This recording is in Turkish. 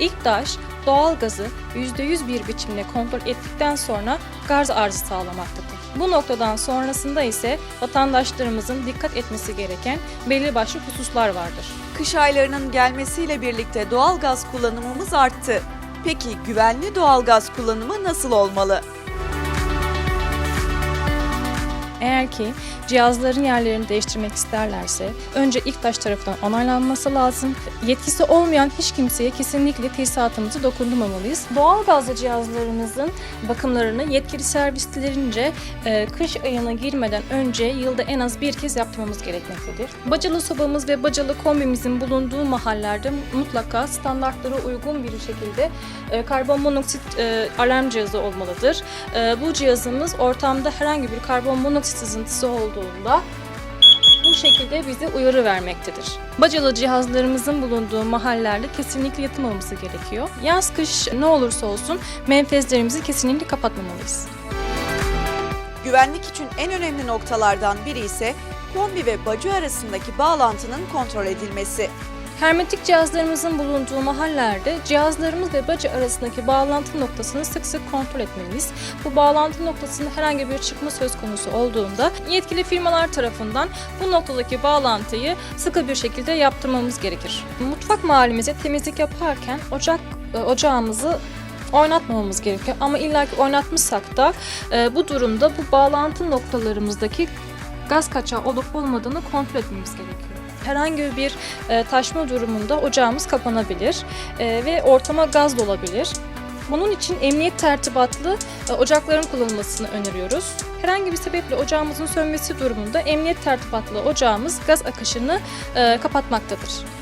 İlktaş doğal gazı %100 bir biçimde kontrol ettikten sonra gaz arzı sağlamaktadır. Bu noktadan sonrasında ise vatandaşlarımızın dikkat etmesi gereken belli başlı hususlar vardır. Kış aylarının gelmesiyle birlikte doğalgaz kullanımımız arttı. Peki güvenli doğalgaz kullanımı nasıl olmalı? Eğer ki cihazların yerlerini değiştirmek isterlerse önce İlktaş tarafından onaylanması lazım. Yetkisi olmayan hiç kimseye kesinlikle tesisatımızı dokundurmamalıyız. Doğal gazlı cihazlarımızın bakımlarını yetkili servislerince e, kış ayına girmeden önce yılda en az bir kez yaptırmamız gerekmektedir. Bacalı sobamız ve bacalı kombimizin bulunduğu mahallelerde mutlaka standartlara uygun bir şekilde e, karbon monoksit e, alarm cihazı olmalıdır. E, bu cihazımız ortamda herhangi bir karbon monoksit sızıntısı olduğunda bu şekilde bize uyarı vermektedir. Bacalı cihazlarımızın bulunduğu mahallelerde kesinlikle yatılmaması gerekiyor. Yaz kış ne olursa olsun menfezlerimizi kesinlikle kapatmamalıyız. Güvenlik için en önemli noktalardan biri ise kombi ve bacı arasındaki bağlantının kontrol edilmesi. Hermetik cihazlarımızın bulunduğu mahallelerde cihazlarımız ve bacı arasındaki bağlantı noktasını sık sık kontrol etmeliyiz. Bu bağlantı noktasında herhangi bir çıkma söz konusu olduğunda yetkili firmalar tarafından bu noktadaki bağlantıyı sıkı bir şekilde yaptırmamız gerekir. Mutfak mahallemize temizlik yaparken ocak e, ocağımızı oynatmamamız gerekiyor ama illaki oynatmışsak da e, bu durumda bu bağlantı noktalarımızdaki gaz kaçağı olup olmadığını kontrol etmemiz gerekiyor. Herhangi bir e, taşma durumunda ocağımız kapanabilir e, ve ortama gaz dolabilir. Bunun için emniyet tertibatlı e, ocakların kullanılmasını öneriyoruz. Herhangi bir sebeple ocağımızın sönmesi durumunda emniyet tertibatlı ocağımız gaz akışını kapatmaktadır.